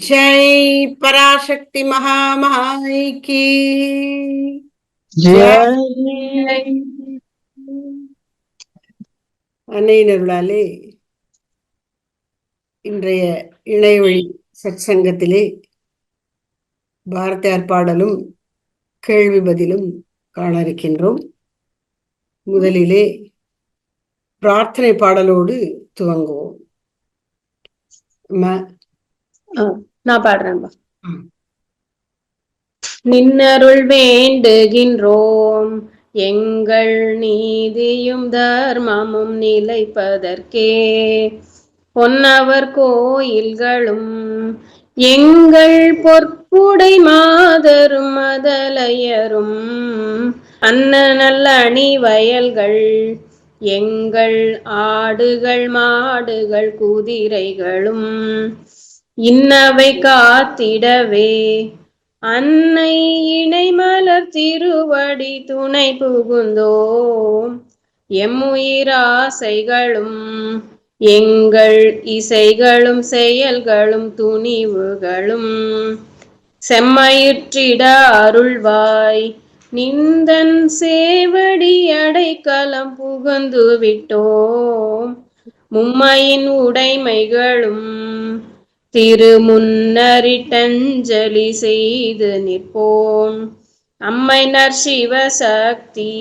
जय पराशक्ति महामाई की ஜெய் அன்னையினர்களாலே இன்றைய இணையவழி சற்சங்கத்திலே பாரதியார் பாடலும் கேள்வி பதிலும் காண இருக்கின்றோம் முதலிலே பிரார்த்தனை பாடலோடு துவங்குவோம் அம்மா, நான் பாடுறேன்பா. நின்னருள் வேண்டுகின்றோம். எங்கள் நீதியும் தர்மமும் நிலைப்பதற்கே. பொன்னவர் கோயில்களும் எங்கள் பொற்புடை மாதரும் மதலையரும். அன்ன நல்ல அணி வயல்கள் எங்கள் ஆடுகள் மாடுகள் குதிரைகளும். இன்னவை காத்திடவே. அன்னை இணைமலர் திருவடி துணை புகுந்தோம். எம்முயிராசைகளும் எங்கள் இசைகளும் செயல்களும் துணிவுகளும். செம்மையுற்றிட அருள்வாய். நிந்தன் சேவடி அடைக்கலம் புகுந்து விட்டோம் மும்மையின் உடைமைகளும் திருமுன்னரிட்டஞ்சலி செய்து நிற்போம். அம்மைனர் சிவசக்தி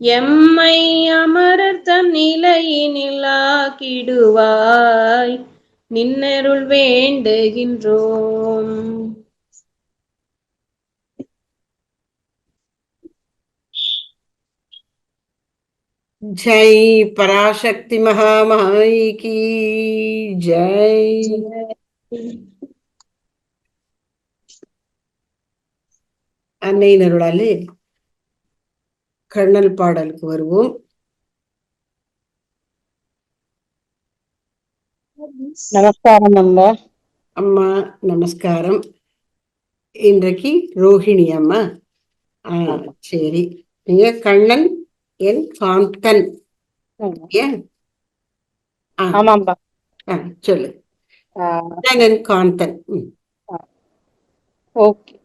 எம்மை அமரர் தம் நிலையினிலாக்கிடுவாய் நின்னருள் வேண்டுகின்றோம். ஜெய் பராசக்தி மகாமாயிகி ஜெய். जय அன்னையினருளாலே கர்ணல் பாடலுக்கு வருவோம். நமஸ்காரம் அம்மா. அம்மா நமஸ்காரம். இன்றைக்கு ரோஹிணி அம்மா. ஆ சரி. நீங்க கண்ணன் என் காந்தன். ஆமாம்பா ஆ, சொல்லு. ஓகே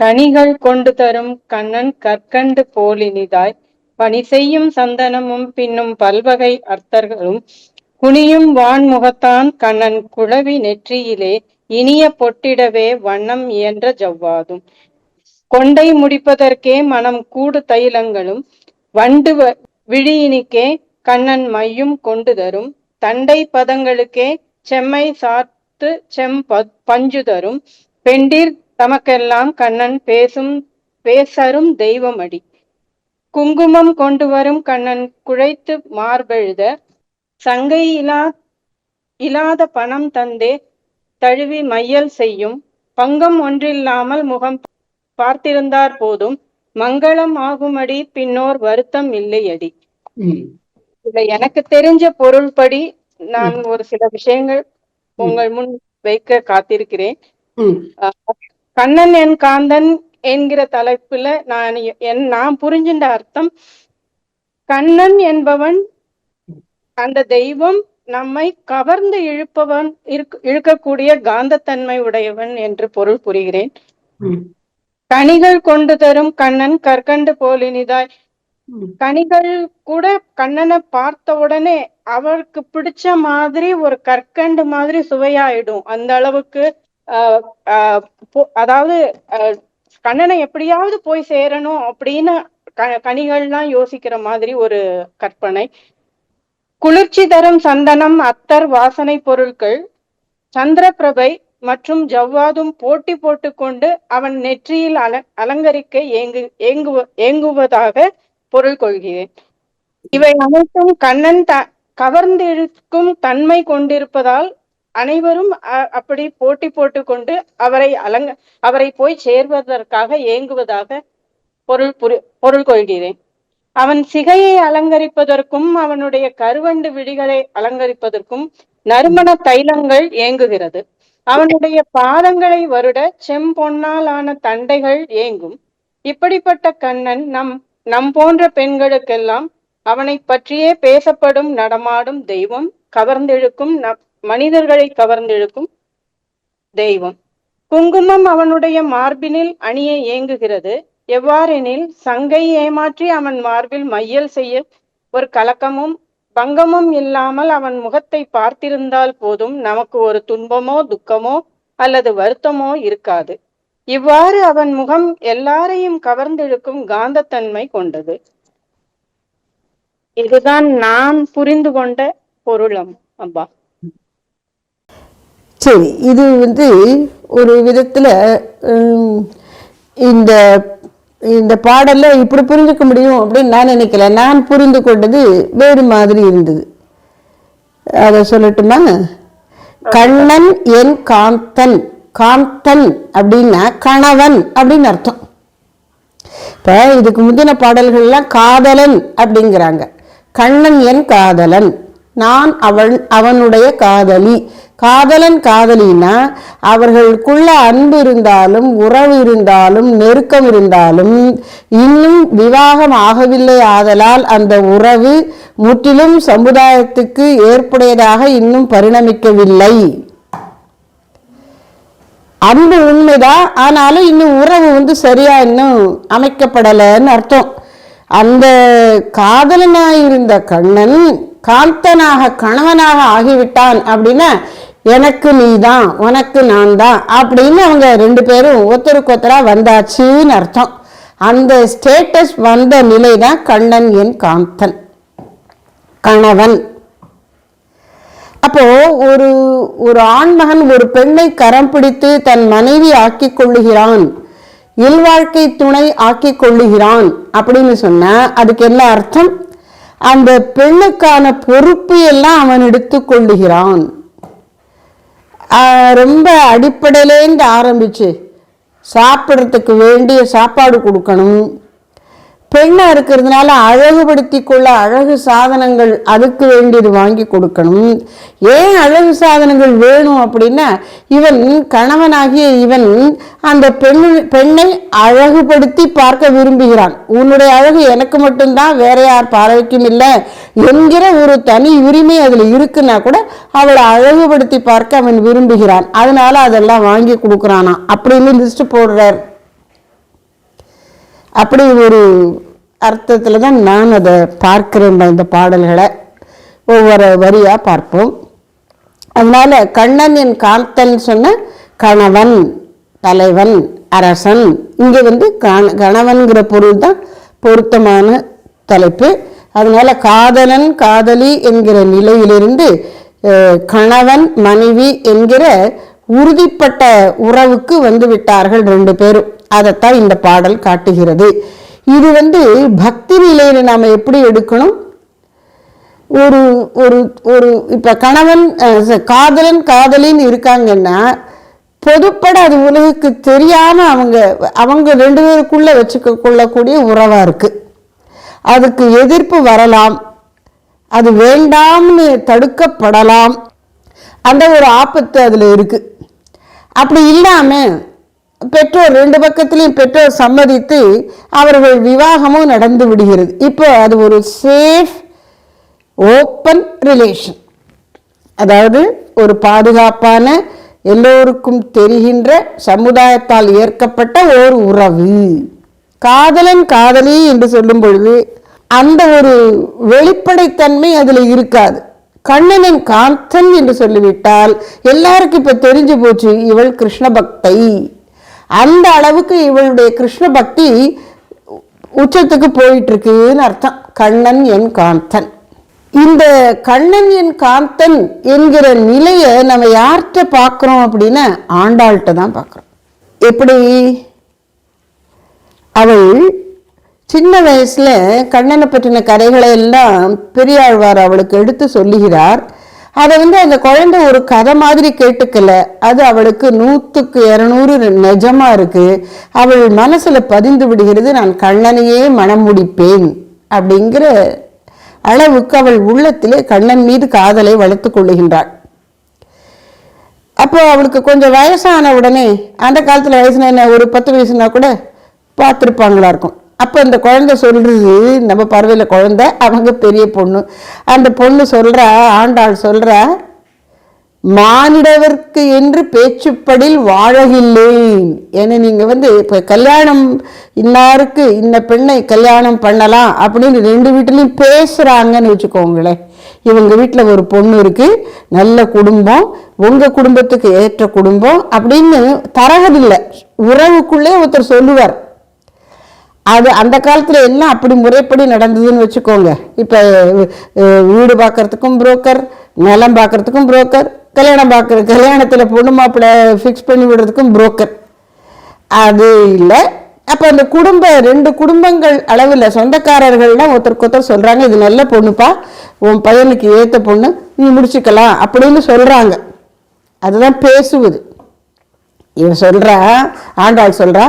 கனிகள் கொண்டு தரும் கண்ணன் கற்கண்டு போலினிதாய் பணி செய்யும் சந்தனமும் பின்னும் பல்வகை அர்த்தர்களும் குனியும் வான்முகத்தான் கண்ணன் குழவி நெற்றியிலே இனிய பொட்டிடவே வண்ணம் இயன்ற ஜவ்வாதும் கொண்டை முடிப்பதற்கே மனம் கூடு தைலங்களும் வண்டு வ- கண்ணன் மையும் கொண்டு தரும் தண்டை பதங்களுக்கே செம்மை சாத்து செம் ப- பஞ்சு தரும். பெண்டிர் தமக்கெல்லாம் கண்ணன் பேசும் பேசரும் தெய்வமடி. குங்குமம் கொண்டு வரும் கண்ணன் குழைத்து மார்பெழுத சங்கை இலா இல்லாத பணம் தந்தே தழுவி மையல் செய்யும். பங்கம் ஒன்றில்லாமல் முகம் பார்த்திருந்தார் போதும். மங்களம் ஆகுமடி பின்னோர் வருத்தம் இல்லையடி. ம், இதுல எனக்கு தெரிஞ்ச பொருள்படி நான் ஒரு சில விஷயங்கள் உங்கள் முன் வைக்க காத்திருக்கிறேன். கண்ணன் என் காந்தன் என்கிற தலைப்புல நான் என் நான் புரிஞ்சின்ற அர்த்தம் கண்ணன் என்பவன் அந்த தெய்வம் நம்மை கவர்ந்து இழுப்பவன் இழுக்கக்கூடிய காந்தத்தன்மை உடையவன் என்று பொருள் புரிகிறேன். கனிகள் கொண்டு தரும் கண்ணன் கற்கண்டு போலினிதாய் கனிகள் கூட கண்ணனை பார்த்த உடனே அவருக்கு பிடிச்ச மாதிரி ஒரு கற்கண்டு மாதிரி சுவையாயிடும். அந்த அளவுக்கு ஆஹ் ஆஹ் அதாவது ஆஹ் கண்ணனை எப்படியாவது போய் சேரணும் அப்படின்னு க- கனிகள்லாம் யோசிக்கிற மாதிரி ஒரு கற்பனை. குளிர்ச்சி தரும் சந்தனம் அத்தர் வாசனை பொருட்கள் சந்திரபிரபை மற்றும் ஜவ்வாதும் போட்டி போட்டுக்கொண்டு அவன் நெற்றியில் அல அலங்கரிக்க ஏங்கு ஏங்குவ ஏங்குவதாக பொருள் கொள்கிறேன். இவை அனைத்தும் கண்ணன் த கவர்ந்திழுக்கும் தன்மை கொண்டிருப்பதால் அனைவரும் அப்படி போட்டி போட்டுக்கொண்டு அவரை அலங்க அவரை போய் சேர்வதற்காக ஏங்குவதாக பொருள் புரி பொருள் கொள்கிறேன். அவன் சிகையை அலங்கரிப்பதற்கும் அவனுடைய கருவண்டு விழிகளை அலங்கரிப்பதற்கும் நறுமண தைலங்கள் ஏங்குகிறது. அவனுடைய பாதங்களை வருட செம்பொன்னால் ஆன தண்டைகள் ஏங்கும். இப்படிப்பட்ட கண்ணன் நம் நம் போன்ற பெண்களுக்கெல்லாம் அவனை பற்றியே பேசப்படும் நடமாடும் தெய்வம் கவர்ந்திழுக்கும் நம் மனிதர்களை கவர்ந்திழுக்கும் தெய்வம். குங்குமம் அவனுடைய மார்பினில் அணிய ஏங்குகிறது. எவ்வாறெனில் சங்கை ஏமாற்றி அவன் மார்பில் மையல் செய்ய ஒரு கலக்கமும் பங்கமும் இல்லாமல் அவன் முகத்தை பார்த்திருந்தால் போதும் நமக்கு ஒரு துன்பமோ துக்கமோ அல்லது வருத்தமோ இருக்காது. இவ்வாறு அவன் முகம் எல்லாரையும் கவர்ந்திழுக்கும் காந்தத்தன்மை கொண்டது. இதுதான் நான் புரிந்து கொண்ட பொருளம் அப்பா. சரி இது வந்து ஒரு விதத்துல ஹம், இந்த இந்த பாடல்ல இப்படி புரிஞ்சுக்க முடியும் அப்படின்னு நான் நினைக்கல. நான் புரிந்து கொண்டது வேறு மாதிரி இருந்தது. அதை சொல்லட்டுமா? கண்ணன் என் காந்தன். காந்தன் அப்படின்னா கணவன் அப்படின்னு அர்த்தம். இப்போ இதுக்கு முந்தின பாடல்கள்லாம் காதலன் அப்படிங்கிறாங்க. கண்ணன் என் காதலன் நான் அவன் அவனுடைய காதலி. காதலன் காதலினா அவர்களுக்குள்ள அன்பு இருந்தாலும் உறவு இருந்தாலும் நெருக்கம் இருந்தாலும் இன்னும் விவாகம் ஆகவில்லை ஆதலால் அந்த உறவு முற்றிலும் சமுதாயத்துக்கு ஏற்புடையதாக இன்னும் பரிணமிக்கவில்லை. அன்பு உண்மைதான். ஆனாலும் இன்னும் உறவு வந்து சரியா இன்னும் அமைக்கப்படலைன்னு அர்த்தம். அந்த காதலனாய் இருந்த கண்ணன் காந்தனாக கணவனாக ஆகிவிட்டான் அப்படின்னா எனக்கு நீ தான் உனக்கு நான் தான் அப்படின்னு அவங்க ரெண்டு பேரும் ஒருத்தருக்கு ஒருத்தராக வந்தாச்சுன்னு அர்த்தம். அந்த ஸ்டேட்டஸ் வந்த நிலை தான் கண்ணன் என் காந்தன். கணவன். அப்போ ஒரு ஒரு ஆண்மகன் ஒரு பெண்ணை கரம் பிடித்து தன் மனைவி ஆக்கி கொள்ளுகிறான் இல்வாழ்க்கை துணை ஆக்கி கொள்ளுகிறான் அப்படின்னு சொன்னா அதுக்கு என்ன அர்த்தம்? அந்த பெண்ணுக்கான பொறுப்பு எல்லாம் அவன் எடுத்து கொள்ளுகிறான் ரொம்ப அடிப்படையிலேருந்து ஆரம்பிச்சு சாப்பிட்றதுக்கு வேண்டிய சாப்பாடு கொடுக்கணும். பெண்ணாக இருக்கிறதுனால அழகுபடுத்தி கொள்ள அழகு சாதனங்கள் அதுக்கு வேண்டியது வாங்கி கொடுக்கணும். ஏன் அழகு சாதனங்கள் வேணும் அப்படின்னா இவன் கணவனாகிய இவன் அந்த பெண்ணு பெண்ணை அழகுபடுத்தி பார்க்க விரும்புகிறான். உன்னுடைய அழகு எனக்கு மட்டும்தான் வேற யார் பார்வைக்கும் இல்லை என்கிற ஒரு தனி உரிமை அதில் இருக்குன்னா கூட அவளை அழகுபடுத்தி பார்க்க அவன் விரும்புகிறான். அதனால அதெல்லாம் வாங்கி கொடுக்குறானா அப்படின்னு லிஸ்ட் போடுறார். அப்படி ஒரு அர்த்தத்தில் தான் நான் அதை பார்க்கிறேன் இந்த பாடல்களை. ஒவ்வொரு வரியாக பார்ப்போம். அதனால கண்ணன் என் காந்தன் சொன்ன கணவன் தலைவன் அரசன் இங்கே வந்து கண- கணவன்கிற பொருள் தான் பொருத்தமான தலைப்பு. அதனால் காதலன் காதலி என்கிற நிலையிலிருந்து கணவன் மனைவி என்கிற உறுதிப்பட்ட உறவுக்கு வந்து விட்டார்கள் ரெண்டு பேரும். அதைத்தான் இந்த பாடல் காட்டுகிறது. இது வந்து பக்தி நிலையில நாம எப்படி எடுக்கணும்? ஒரு ஒரு ஒரு இப்ப கணவன் அஹ், காதலன் காதலின்னு இருக்காங்கன்னா பொதுப்பட அது உலகுக்கு தெரியாம அவங்க அவங்க ரெண்டு பேருக்குள்ள வச்சுக்க கொள்ளக்கூடிய உறவா இருக்கு. அதுக்கு எதிர்ப்பு வரலாம். அது வேண்டாம்னு தடுக்கப்படலாம். அந்த ஒரு ஆபத்து அதில் இருக்குது அப்படி இல்லாமல் பெற்றோர் ரெண்டு பக்கத்துலேயும் பெற்றோர் சம்மதித்து அவர்கள் விவாகமும் நடந்து விடுகிறது. இப்போ அது ஒரு சேஃப் ஓப்பன் ரிலேஷன் அதாவது ஒரு பாதுகாப்பான எல்லோருக்கும் தெரிகின்ற சமுதாயத்தால் ஏற்கப்பட்ட ஓர் உறவு. காதலன் காதலி என்று சொல்லும் பொழுது அந்த ஒரு வெளிப்படைத்தன்மை அதில் இருக்காது. கண்ணனின் காந்தன் என்று சொல்லிவிட்டால் எல்லாருக்கும் இப்ப தெரிஞ்சு போச்சு இவள் கிருஷ்ண பக்தை அந்த அளவுக்கு இவளுடைய கிருஷ்ண பக்தி உச்சத்துக்கு போயிட்டு இருக்குன்னு அர்த்தம். கண்ணன் என் காந்தன் இந்த கண்ணன் என் காந்தன் என்கிற நிலையை நம்ம யார்கிட்ட பார்க்குறோம் அப்படின்னா ஆண்டாள்கிட்ட தான் பார்க்குறோம். எப்படி? அவள் சின்ன வயசுல கண்ணனை பற்றின கதைகளை எல்லாம் பெரியாழ்வார் அவளுக்கு எடுத்து சொல்லுகிறார். அதை வந்து அந்த குழந்தை ஒரு கதை மாதிரி கேட்டுக்கல. அது அவளுக்கு நூற்றுக்கு இரநூறு நிஜமா இருக்கு. அவள் மனசுல பதிந்து விடுகிறது நான் கண்ணனையே மனம் முடிப்பேன் அப்படிங்கிற அளவுக்கு அவள் உள்ளத்திலே கண்ணன் மீது காதலை வளர்த்துக் கொள்ளுகின்றாள். அப்போ அவளுக்கு கொஞ்சம் வயசான உடனே அந்த காலத்தில் வயசுனா என்ன ஒரு பத்து வயசுனா கூட பார்த்துருப்பாங்களா இருக்கும். அப்போ இந்த குழந்தை சொல்கிறது நம்ம பறவையில் குழந்தை அவங்க பெரிய பொண்ணு. அந்த பொண்ணு சொல்கிறா ஆண்டாள் சொல்கிறா மானிடவர்க்கு என்று பேச்சுப்படில் வாழகில்லேன் ஏன்னா நீங்கள் வந்து இப்போ கல்யாணம் இன்னாருக்கு இந்த பெண்ணை கல்யாணம் பண்ணலாம் அப்படின்னு ரெண்டு வீட்டிலையும் பேசுகிறாங்கன்னு வச்சுக்கோங்களேன். இவங்க வீட்டில் ஒரு பொண்ணு இருக்குது நல்ல குடும்பம் உங்கள் குடும்பத்துக்கு ஏற்ற குடும்பம் அப்படின்னு தரகதில்லை. உறவுக்குள்ளே ஒருத்தர் சொல்லுவார். அது அந்த காலத்தில் எல்லாம் அப்படி முறைப்படி நடந்ததுன்னு வச்சுக்கோங்க. இப்போ வீடு பார்க்கறதுக்கும் புரோக்கர் நிலம் பார்க்கறதுக்கும் புரோக்கர் கல்யாணம் பார்க்குற கல்யாணத்தில் பொண்ணு மாப்பிள்ளை ஃபிக்ஸ் பண்ணி விடுறதுக்கும் புரோக்கர் அது இல்லை. அப்போ அந்த குடும்ப ரெண்டு குடும்பங்கள் அளவில் சொந்தக்காரர்கள்லாம் ஒருத்தருக்கு ஒருத்தர் சொல்கிறாங்க இது நல்ல பொண்ணுப்பா உன் பையனுக்கு ஏற்ற பொண்ணு நீ முடிச்சுக்கலாம் அப்படின்னு சொல்கிறாங்க அதுதான் பேசுவது. இவன் சொல்கிறா ஆண்டாள் சொல்கிறா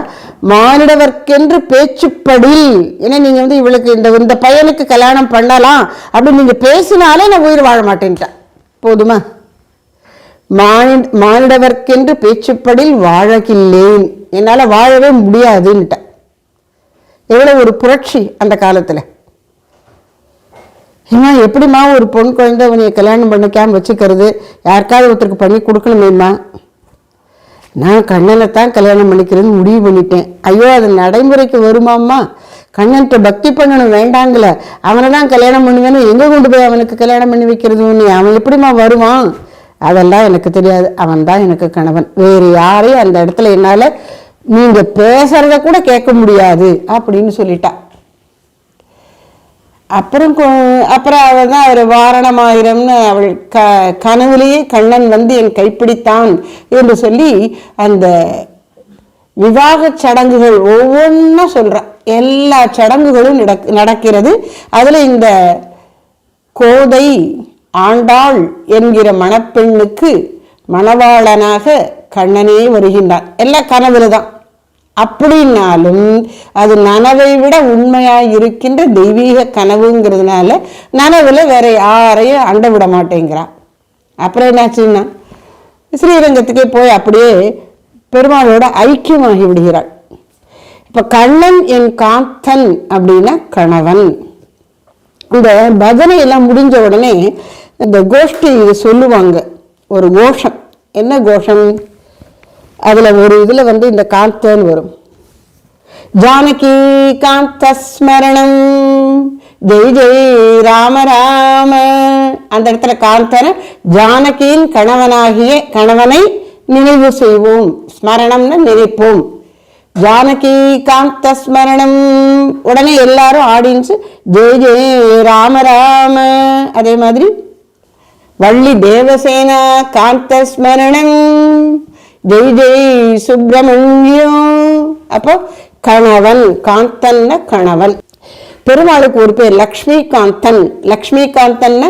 மானிடவர்க்கென்று பேச்சுப்படி ஏன்னா நீங்க வந்து இவளுக்கு இந்த இந்த பையனுக்கு கல்யாணம் பண்ணலாம் அப்படின்னு நீங்க பேசினாலே நான் உயிர் வாழ மாட்டேன்ட்டேன் போதுமா? மானி மானிடவர்க்கென்று பேச்சுப்படில் வாழகில்லேன். என்னால் வாழவே முடியாதுன்ட்டேன் எவ்வளோ ஒரு புரட்சி அந்த காலத்தில். ஏம்மா எப்படிம்மா ஒரு பொன் குழந்தை உன்னைய கல்யாணம் பண்ணிக்காம வச்சுக்கிறது? யாருக்காவது ஒருத்தருக்கு பண்ணி கொடுக்கணுமேம்மா? நான் கண்ணனை தான் கல்யாணம் பண்ணிக்கிறேன்னு முடிவு பண்ணிட்டேன். ஐயோ அது நடைமுறைக்கு வருமாம்மா. கண்ணன்ட்ட பக்தி பண்ணணும் வேண்டாங்கள அவனை தான் கல்யாணம் பண்ணுவேன்னு எங்கே கொண்டு போய் அவனுக்கு கல்யாணம் பண்ணி வைக்கிறது நீ அவன் எப்படிம்மா வருவான்? அதெல்லாம் எனக்கு தெரியாது. அவன் தான் எனக்கு கணவன். வேறு யாரையும் அந்த இடத்துல என்னால் நீங்கள் பேசுறத கூட கேட்க முடியாது அப்படின்னு சொல்லிட்டா. அப்புறம் அப்புறம் அவள் தான் அவர் வாரணமாயிரம்னு அவள் க கனவுலேயே கண்ணன் வந்து என் கைப்பிடித்தான் என்று சொல்லி அந்த விவாக சடங்குகள் ஒவ்வொன்றா சொல்கிறான் எல்லா சடங்குகளும் நடக் நடக்கிறது. அதில் இந்த கோதை ஆண்டாள் என்கிற மணப்பெண்ணுக்கு மணவாளனாக கண்ணனே வருகின்றான் எல்லாம் கனவுல தான் அப்படின்னாலும் அது நனவை விட உண்மையாக இருக்கின்ற தெய்வீக கனவுங்கிறதுனால நனவில் வேற யாரையும் அண்ட விட மாட்டேங்கிறான். அப்புறம் என்னாச்சுன்னா ஸ்ரீரங்கத்துக்கே போய் அப்படியே பெருமாளோட ஐக்கியமாகி விடுகிறாள். இப்போ கண்ணன் என் காத்தன் அப்படின்னா கணவன். இந்த பஜனை எல்லாம் முடிஞ்ச உடனே இந்த கோஷ்டி இது சொல்லுவாங்க ஒரு கோஷம். என்ன கோஷம்? அதில் ஒரு இதில் வந்து இந்த காந்தன் வரும். ஜானகி காந்த ஸ்மரணம். ஜெய் ஜெய் ராம ராம. அந்த இடத்துல காந்தன ஜானகியின் கணவனாகிய கணவனை நினைவு செய்வோம். ஸ்மரணம்னு நினைப்போம். ஜானகி காந்த ஸ்மரணம். உடனே எல்லாரும் ஆடியன்ஸ் ஜெய் ஜெய் ராம ராம. அதே மாதிரி வள்ளி தேவசேனா காந்த ஸ்மரணம். ஜெய் ஜெய் சுப்பிரமணியம் அப்போ கணவன் காந்தன்ன கணவன். பெருமாளுக்கு ஒரு பேர் லக்ஷ்மி காந்தன் லக்ஷ்மி காந்தன்ன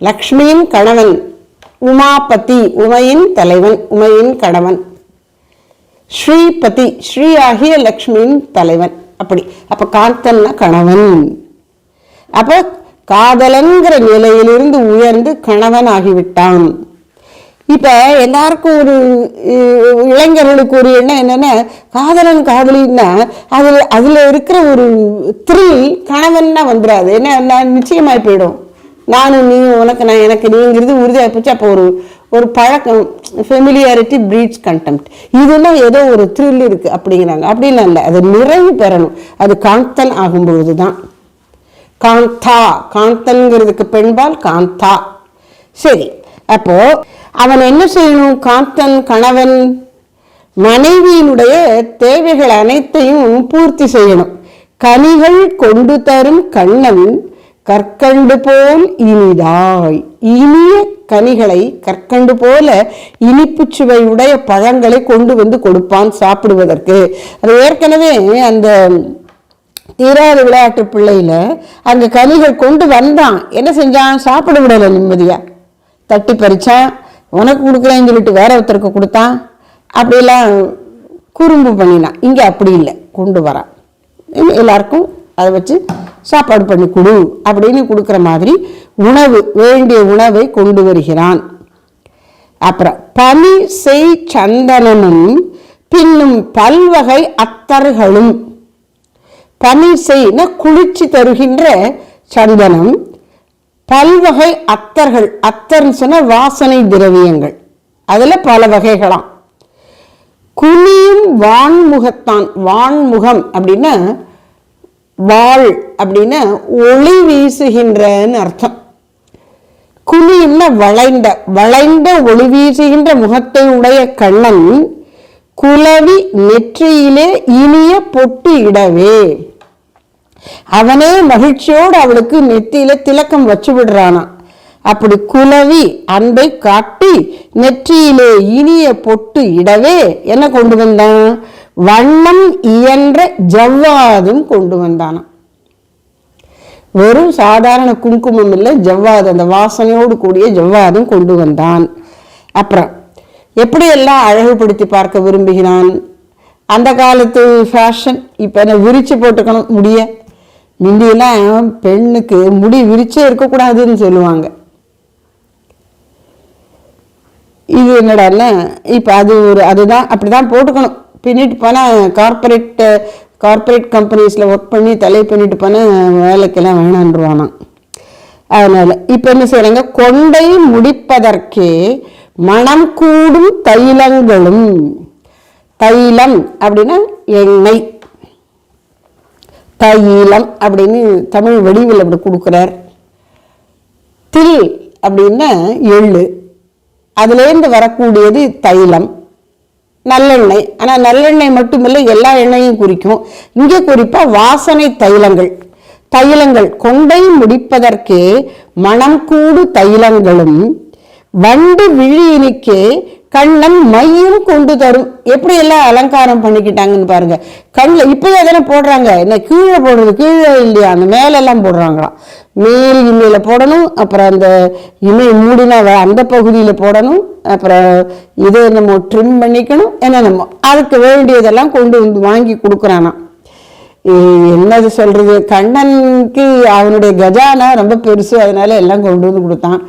லக்ஷ்மியின் கணவன். உமாபதி உமையின் தலைவன் உமையின் கணவன். ஸ்ரீபதி ஸ்ரீ ஆகிய லக்ஷ்மியின் தலைவன். அப்படி. அப்ப காந்தன்ன கணவன். அப்ப காதலன்கிற நிலையிலிருந்து உயர்ந்து கணவன் ஆகிவிட்டான். இப்போ எல்லாருக்கும் ஒரு இளைஞர்களுக்கு ஒரு எண்ணம் என்னன்னா காதலன் காதலின்னா அதில் அதில் இருக்கிற ஒரு த்ரில் கணவன்னா வந்துடாது என்ன நான் நிச்சயமாய் போயிடும். நானும் நீ உனக்கு நான் எனக்கு நீங்கிறது உறுதியாக போச்சு. அப்போ ஒரு ஒரு பழக்கம் ஃபெமிலியாரிட்டி பிரீட்ஸ் கண்டெம்ட் இதெல்லாம் ஏதோ ஒரு த்ரில் இருக்குது அப்படிங்கிறாங்க. அப்படிலாம் இல்லை. அது நிறைவு பெறணும். அது காந்தன் ஆகும்பொழுது தான் காந்தா காந்தன்கிறதுக்கு பெண்பால் காந்தா. சரி. அப்போ அவன் என்ன செய்யணும்? காத்தன் கணவன் மனைவியினுடைய தேவைகள் அனைத்தையும் பூர்த்தி செய்யணும். கனிகள் கொண்டு தரும் கண்ணன் கற்கண்டு போல் இனிதாய். இனிய கனிகளை கற்கண்டு போல இனிப்பு சுவையுடைய பழங்களை கொண்டு வந்து கொடுப்பான் சாப்பிடுவதற்கு. அது ஏற்கனவே அந்த தீராத விளையாட்டு பிள்ளையில அங்க கனிகள் கொண்டு வந்தான். என்ன செஞ்சான்? சாப்பிட விடலை நிம்மதியா. தட்டி பறித்தான் உனக்கு கொடுக்குறேன்னு சொல்லிட்டு வேற ஒருத்தருக்கு கொடுத்தான் அப்படிலாம் குறும்பு பண்ணினான் இங்கே அப்படி இல்லை. கொண்டு வரான் எல்லாருக்கும் அதை வச்சு சாப்பாடு பண்ணி கொடு அப்படின்னு கொடுக்குற மாதிரி உணவு வேண்டிய உணவை கொண்டு வருகிறான். அப்புறம் பனி செய் சந்தனமும் பின்னும் பல்வகை அத்தர்களும். பனி செய்ன குளிர்ச்சி தருகின்ற சந்தனம் பல்வகை அத்தர்கள் அத்தர்னு சொன்ன வாசனை திரவியங்கள். அதில் பல வகைகளாம். குனியும் வான்முகத்தான் வான்முகம் அப்படின்னா வாள் அப்படின்னா ஒளி வீசுகின்றன்னு அர்த்தம். குனியும்னா வளைந்த வளைந்த ஒளி வீசுகின்ற முகத்தை உடைய கண்ணன் குலவி நெற்றியிலே இனிய பொட்டு இடவே அவனே மகிழ்ச்சியோடு அவளுக்கு நெத்தியில திலக்கம் வச்சு விடுறானா அப்படி குலவி அன்பை காட்டி நெற்றியிலே இனிய பொட்டு இடவே என்ன கொண்டு வந்தான்? வண்ணம் இயன்ற ஜவ்வாதும் கொண்டு வந்தானாம் வெறும் சாதாரண குங்குமம் இல்லை ஜவ்வாது அந்த வாசனையோடு கூடிய ஜவ்வாதும் கொண்டு வந்தான். அப்புறம் எப்படியெல்லாம் அழகுபடுத்தி பார்க்க விரும்புகிறான்? அந்த காலத்து ஃபேஷன் இப்போ என்ன விரிச்சு போட்டுக்கணும் முடிய? முந்தியெல்லாம் பெண்ணுக்கு முடி விரிச்சே இருக்கக்கூடாதுன்னு சொல்லுவாங்க. இது என்னடால இப்போ அது ஒரு அதுதான் அப்படி தான் போட்டுக்கணும். பின்னிட்டு போனால் கார்பரேட் கார்ப்பரேட் கம்பெனிஸில் ஒர்க் பண்ணி தலை பின்னிட்டு போனால் வேலைக்கெல்லாம் வேணான்றுவானாம் அதனால் இப்போ என்ன செய்கிறாங்க கொண்டை முடிப்பதற்கே மனம் கூடும் தைலங்களும். தைலம் அப்படின்னா எண்ணெய். தைலம் அப்படின்னு தமிழ் வடிவில் அப்படி கொடுக்குறார். தில் அப்படின்னா எள்ளு. அதுலேருந்து வரக்கூடியது தைலம். நல்லெண்ணெய். ஆனால் நல்லெண்ணெய் மட்டுமில்லை எல்லா எண்ணெயும் குறிக்கும். இங்கே குறிப்பாக வாசனை தைலங்கள். தைலங்கள். கொண்டை முடிப்பதற்கே மணம் கூடு தைலங்களும் வண்டு விழியினுக்கே கண்ணன் மையும் கொண்டு தரும். எப்படி எல்லாம் அலங்காரம் பண்ணிக்கிட்டாங்கன்னு பாருங்க. கண்ணில் இப்போயே அதெல்லாம் போடுறாங்க. என்ன கீழே போடுறது கீழே இல்லையா? அந்த மேலெல்லாம் போடுறாங்களாம். மேல் இமையில போடணும் அப்புறம் அந்த இமை மூடினா வ- அந்த பகுதியில் போடணும் அப்புறம் இதை நம்ம ட்ரிம் பண்ணிக்கணும் என்னென்னமோ. அதுக்கு வேண்டியதெல்லாம் கொண்டு வந்து வாங்கி கொடுக்குறானா என்னது சொல்றது? கண்ணனுக்கு அவனுடைய கஜானா ரொம்ப பெருசு அதனால எல்லாம் கொண்டு வந்து கொடுத்தான்.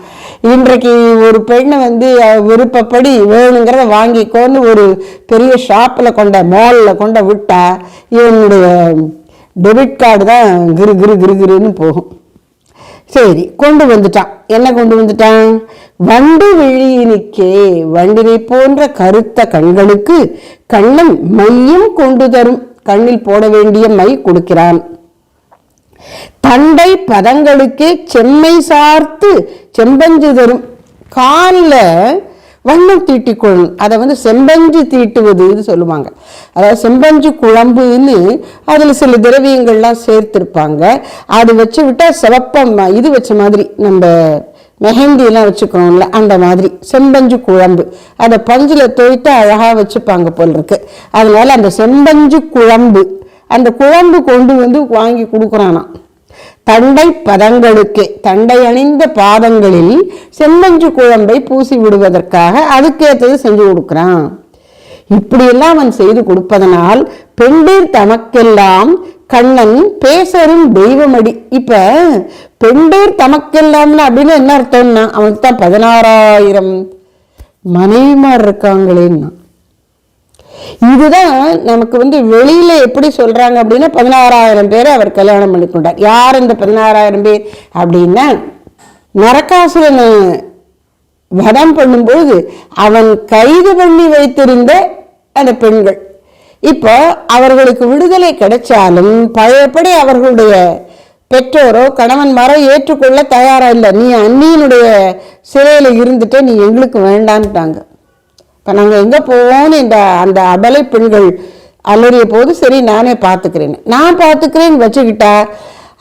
இன்றைக்கு ஒரு பெண்ணை வந்து விருப்பப்படி வேணுங்கிறத வாங்கிக்கோன்னு ஒரு பெரிய ஷாப்பில் கொண்ட மாலில் கொண்ட விட்டா இவனுடைய டெபிட் கார்டு தான் கிரு கிரு கிரு கிருன்னு போகும். சரி கொண்டு வந்துட்டான். என்ன கொண்டு வந்துட்டான்? வண்டு விழியினுக்கே வண்டினை போன்ற கருத்த கண்களுக்கு கண்ணன் மையம் கொண்டு தரும். கண்ணில் போட வேண்டிய மை கொடுக்கிறான். தண்டை பதங்களுக்கே செம்மை சார்த்து செம்பஞ்சு தரும். காலில் வண்ணம் தீட்டிக்கொள்ளும் அதை வந்து செம்பஞ்சு தீட்டுவதுன்னு சொல்லுவாங்க. அதாவது செம்பஞ்சு குழம்புன்னு அதில் சில திரவியங்கள்லாம் சேர்த்துருப்பாங்க. அது வச்சு விட்டா சிவப்பம் இது வச்ச மாதிரி நம்ம மெஹந்தி எல்லாம் வச்சுக்கிறோம்ல அந்த மாதிரி. செம்பஞ்சு குழம்பு. அதை பஞ்சில் தோய்த்து அழகாக வச்சுப்பாங்க போல் இருக்கு அதனால அந்த செம்பஞ்சு குழம்பு அந்த குழம்பு கொண்டு வந்து வாங்கி கொடுக்குறானா. தண்டை பதங்களுக்கு தண்டை அணிந்த பாதங்களில் செம்பஞ்சு குழம்பை பூசி விடுவதற்காக அதுக்கேற்றது செஞ்சு கொடுக்குறான். இப்படியெல்லாம் அவன் செய்து கொடுப்பதனால் பெண்டீர் தமக்கெல்லாம் கண்ணன் பேசரும் தெய்வமடி. இப்ப பெண்டீர் தமக்கெல்லாம்னு அப்படின்னு என்ன அர்த்தம்னா அவனுக்கு தான் பதினாறாயிரம் மனைவிமார் இருக்காங்களேன்னா. இதுதான் நமக்கு வந்து வெளியில எப்படி சொல்றாங்க அப்படின்னா பதினாறாயிரம் பேரை அவர் கல்யாணம் பண்ணி கொண்டார் யார் இந்த பதினாறாயிரம் பேர் அப்படின்னா நரகாசுரனை வதம் பண்ணும்போது அவன் கைது பண்ணி வைத்திருந்த அந்த பெண்கள். இப்போ அவர்களுக்கு விடுதலை கிடைச்சாலும் பழையபடி அவர்களுடைய பெற்றோரோ கணவன்மாரோ ஏற்றுக்கொள்ள தயாராக இல்லை. நீ அந்நியனுடைய சிறையில் இருந்துட்டு நீ எங்களுக்கு வேண்டான்ட்டாங்க. இப்போ நாங்கள் எங்கே போவோம்னு இந்த அந்த அபலை பெண்கள் அலறிய போது சரி நானே பார்த்துக்கிறேன் நான் பார்த்துக்கிறேன்னு வச்சுக்கிட்டா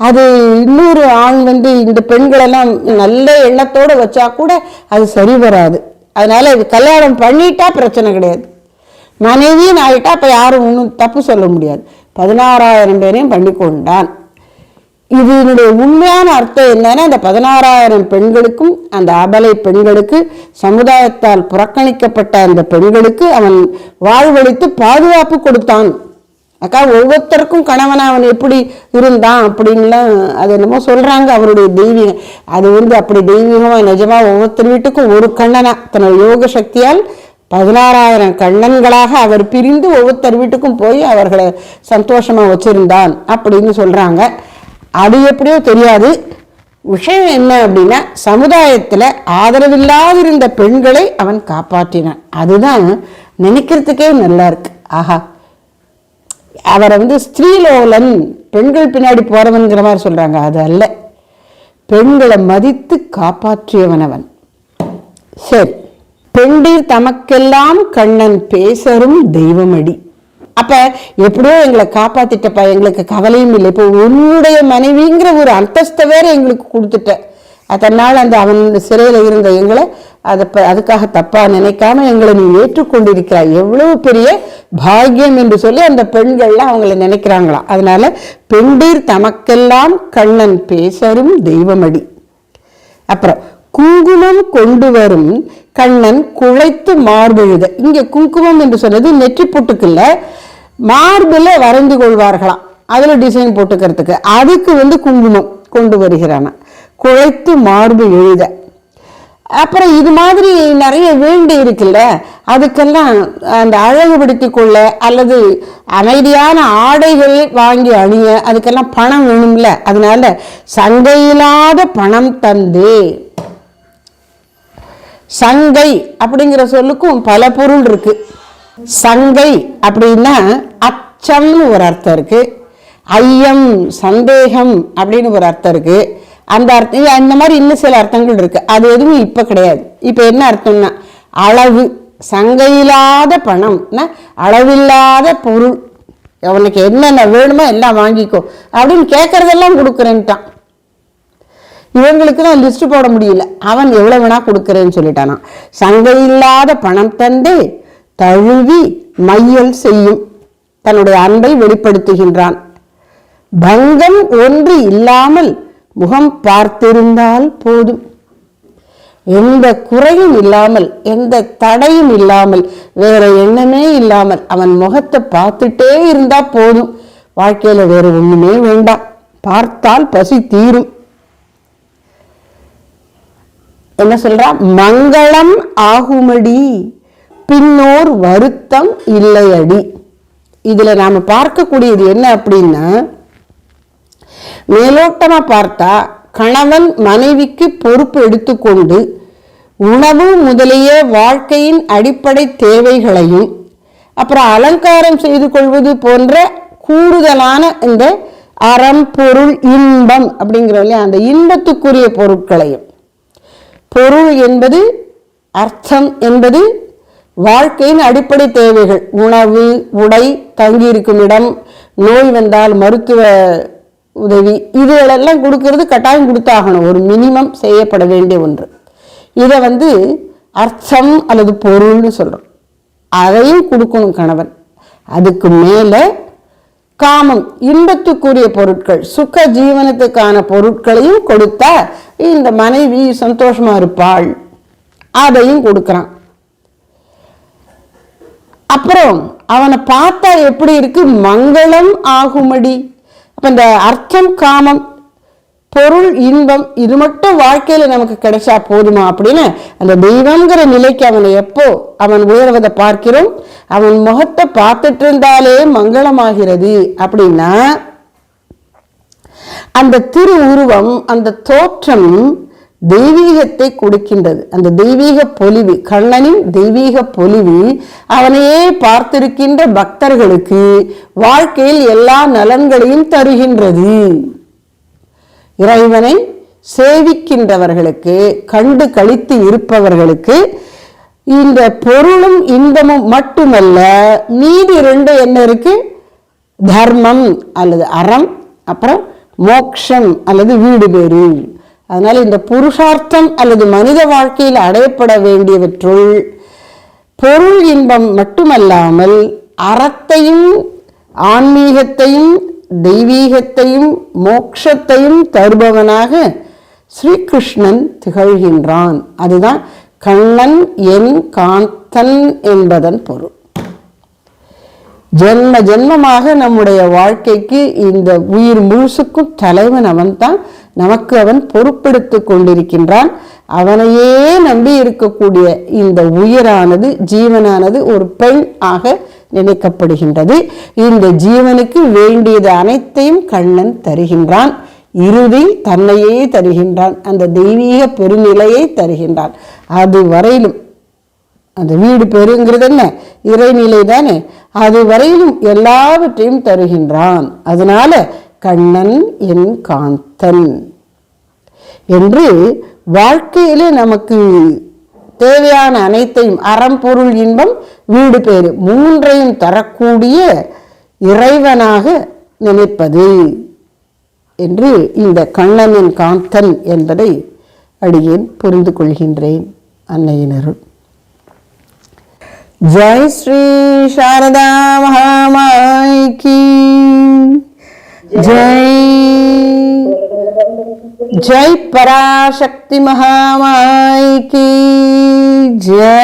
அது இன்னொரு ஆண் வந்து இந்த பெண்களெல்லாம் நல்ல எண்ணத்தோடு வச்சா கூட அது சரி வராது. அதனால் இது கல்யாணம் பண்ணிட்டா பிரச்சனை கிடையாது. மனைவியும் ஆகிட்டா அப்போ யாரும் ஒன்றும் தப்பு சொல்ல முடியாது. பதினாறாயிரம் பேரையும் பண்ணி கொண்டான். இதனுடைய உண்மையான அர்த்தம் என்னன்னா அந்த பதினாறாயிரம் பெண்களுக்கும் அந்த அபலை பெண்களுக்கு சமுதாயத்தால் புறக்கணிக்கப்பட்ட அந்த பெண்களுக்கு அவன் வாழ்வழித்து பாதுகாப்பு கொடுத்தான். அக்கா ஒவ்வொருத்தருக்கும் கணவன் அவன் எப்படி இருந்தான் அப்படின்லாம் அது என்னமோ சொல்றாங்க அவருடைய தெய்வீகம் அது வந்து அப்படி தெய்வீகமா நிஜமா ஒவ்வொருத்தர் வீட்டுக்கும் ஒரு கண்ணனா. தன்னோட யோக சக்தியால் பதினாறாயிரம் கண்ணன்களாக அவர் பிரிந்து ஒவ்வொருத்தர் வீட்டுக்கும் போய் அவர்களை சந்தோஷமாக வச்சிருந்தான் அப்படின்னு சொல்கிறாங்க அது எப்படியோ தெரியாது. விஷயம் என்ன அப்படின்னா சமுதாயத்தில் ஆதரவில்லாதிருந்த பெண்களை அவன் காப்பாற்றினான். அதுதான் நினைக்கிறதுக்கே நல்லா இருக்கு. ஆஹா. அவரை வந்து ஸ்திரீலோலன் பெண்கள் பின்னாடி போறவன்கிற மாதிரி சொல்றாங்க. அது அல்ல. பெண்களை மதித்து காப்பாற்றியவன் அவன். சரி. பெண்டீர் தமக்கெல்லாம் கண்ணன் பேசரும் தெய்வமடி. அப்ப எப்படியோ எங்களை காப்பாத்திட்டப்பா எங்களுக்கு கவலையும் இல்லை. இப்போ உன்னுடைய மனைவிங்கிற ஒரு அந்தஸ்தை வேற எங்களுக்கு கொடுத்துட்ட. அதனால் அந்த அவன் சிறையில் இருந்த எங்களை அதை அதுக்காக தப்பா நினைக்காம எங்களை நீ ஏற்றுக்கொண்டிருக்கிறாய். எவ்வளவு பெரிய பாக்கியம் என்று சொல்லி அந்த பெண்கள்லாம் அவங்கள நினைக்கிறாங்களாம். அதனால பெண்டீர் தமக்கெல்லாம் கண்ணன் பேசரும் தெய்வமடி. அப்புறம் குங்குமம் கொண்டு வரும் கண்ணன் குழைத்து மார்பெழுத இங்கே குங்குமம் என்று சொன்னது நெற்றி பொட்டுக்குள்ள மார்பில் வரைந்து கொள்வார்களாம். அதில் டிசைன் போட்டுக்கிறதுக்கு. அதுக்கு வந்து குங்குமம் கொண்டு வருகிறானா. குழைத்து மார்பு எழுத. அப்புறம் இது மாதிரி நிறைய வேண்டி இருக்குல்ல அதுக்கெல்லாம் அந்த அழகுபடுத்தி கொள்ள அல்லது அமைதியான ஆடைகள் வாங்கி அணிய அதுக்கெல்லாம் பணம் வேணும்ல. அதனால சங்கையில்லாத பணம் தந்தே சங்கை அப்படிங்கிற சொல்லுக்கும் பல பொருள் இருக்கு. சங்கை அப்படின்னா அச்சம்னு ஒரு அர்த்தம் இருக்கு. ஐயம் சந்தேகம் அப்படின்னு ஒரு அர்த்தம் இருக்கு. அந்த அர்த்தம் இந்த மாதிரி இன்னும் சில அர்த்தங்கள் இருக்கு. அது எதுவும் இப்ப கிடையாது. இப்ப என்ன அர்த்தம்னா அளவு. சங்கையில்லாத பணம்னா அளவில்லாத பொருள். அவனுக்கு என்னென்ன வேணுமோ எல்லாம் வாங்கிக்கோ அப்படின்னு கேட்கறதெல்லாம் கொடுக்குறேன்ட்டான். இவங்களுக்கு தான் லிஸ்ட் போட முடியல. அவன் எவ்வளவு வேணா கொடுக்கறேன்னு சொல்லிட்டானான் சங்கை இல்லாத பணம் தந்து தழுவி மையல் செய்யும் தன்னுடைய அன்பை வெளிப்படுத்துகின்றான். பங்கம் ஒன்று இல்லாமல் முகம் பார்த்திருந்தால் போதும். எந்த குறையும் இல்லாமல் எந்த தடையும் இல்லாமல் வேற எண்ணமே இல்லாமல் அவன் முகத்தை பார்த்துட்டே இருந்தா போதும். வாழ்க்கையில வேற ஒண்ணுமே வேண்டாம். பார்த்தால் பசி தீரும். என்ன சொல்றா? மங்களம் ஆகுமடி. பின்னோர் வருத்தம் இல்லையடி. இதில் நாம் பார்க்கக்கூடியது என்ன அப்படின்னா மேலோட்டமாக பார்த்தா கணவன் மனைவிக்கு பொறுப்பு எடுத்துக்கொண்டு உணவு முதலிய வாழ்க்கையின் அடிப்படை தேவைகளையும் அப்புறம் அலங்காரம் செய்து கொள்வது போன்ற கூடுதலான இந்த அறம் பொருள் இன்பம் அப்படிங்கிற இல்லையா? அந்த இன்பத்துக்குரிய பொருட்களையும். பொருள் என்பது அர்த்தம் என்பது வாழ்க்கையின் அடிப்படை தேவைகள். உணவு உடை தங்கியிருக்கும் இடம் நோய் வந்தால் மருத்துவ உதவி இதுகளெல்லாம் கொடுக்கறது கட்டாயம் கொடுத்தாகணும். ஒரு மினிமம் செய்யப்பட வேண்டிய ஒன்று. இதை வந்து அர்த்தம் அல்லது பொருள்னு சொல்கிறோம் அதையும் கொடுக்கணும் கணவன். அதுக்கு மேலே காமம் இன்பத்துக்குரிய பொருட்கள் சுக ஜீவனத்துக்கான பொருட்களையும் கொடுத்தா இந்த மனைவி சந்தோஷமா இருப்பாள். அதையும் கொடுக்கிறான். அப்புறம் அவனை பார்த்தா எப்படி இருக்கு? மங்களம் ஆகுமடி. அப்ப இந்த அர்த்தம் காமம் பொருள் இன்பம் இது மட்டும் வாழ்க்கையில நமக்கு கிடைச்சா போதுமா அப்படின்னு அந்த தெய்வங்கிற நிலைக்கு அவனை எப்போ அவன் உயர்வதை பார்க்கிறோம்? அவன் முகத்தை பார்த்துட்டு இருந்தாலே மங்களமாகிறது அப்படின்னா அந்த திரு உருவம் அந்த தோற்றம் தெய்வீகத்தை கொடுக்கின்றது. அந்த தெய்வீக பொலிவு கண்ணனின் தெய்வீக பொலிவு அவனையே பார்த்திருக்கின்ற பக்தர்களுக்கு வாழ்க்கையில் எல்லா நலன்களையும் தருகின்றது. இறைவனை சேவிக்கின்றவர்களுக்கு கண்டு கழித்து இருப்பவர்களுக்கு இந்த பொருளும் இன்பமும் மட்டுமல்ல மீதி ரெண்டு என்ன இருக்கு? தர்மம் அல்லது அறம் அப்புறம் மோக்ஷம் அல்லது வீடு பேரு அதனால இந்த புருஷார்த்தம் அல்லது மனித வாழ்க்கையில் அடையப்பட வேண்டியவற்றுள் பொருள் இன்பம் மட்டுமல்லாமல் அறத்தையும் ஆன்மீகத்தையும் தெய்வீகத்தையும் மோட்சத்தையும் தருபவனாக ஸ்ரீகிருஷ்ணன் திகழ்கின்றான். அதுதான் கண்ணன் என் காந்தன் என்பதன் பொருள். ஜென்ம ஜென்மமாக நம்முடைய வாழ்க்கைக்கு இந்த உயிர் முழுசுக்கும் தலைவன் அவன்தான். நமக்கு அவன் பொறுப்பெடுத்து கொண்டிருக்கின்றான். அவனையே நம்பி இருக்கக்கூடிய இந்த உயிரானது ஜீவனானது ஒரு பெண் ஆக நினைக்கப்படுகின்றது. இந்த ஜீவனுக்கு வேண்டியது அனைத்தையும் கண்ணன் தருகின்றான். இறுதி தன்னையே தருகின்றான். அந்த தெய்வீக பெருநிலையை தருகின்றான். அது வரையிலும் அந்த வீடு பெருங்கிறது என்ன இறைநிலை தானே. அது வரையிலும் எல்லாவற்றையும் தருகின்றான். அதனால கண்ணன் என் காந்தன் என்று வாழ்க்கையிலே நமக்கு தேவையான அனைத்தையும் அறம் பொருள் இன்பம் வீடு பேறு மூன்றையும் தரக்கூடிய இறைவனாக நினைப்பது என்று இந்த கண்ணனின் காந்தன் என்பதை அடியேன் புரிந்து கொள்கின்றேன் அன்னையினருள். ஜெய் ஸ்ரீ சாரதா மகாமாய் கி ஜெய். जय पराशक्ति महामाई की जय।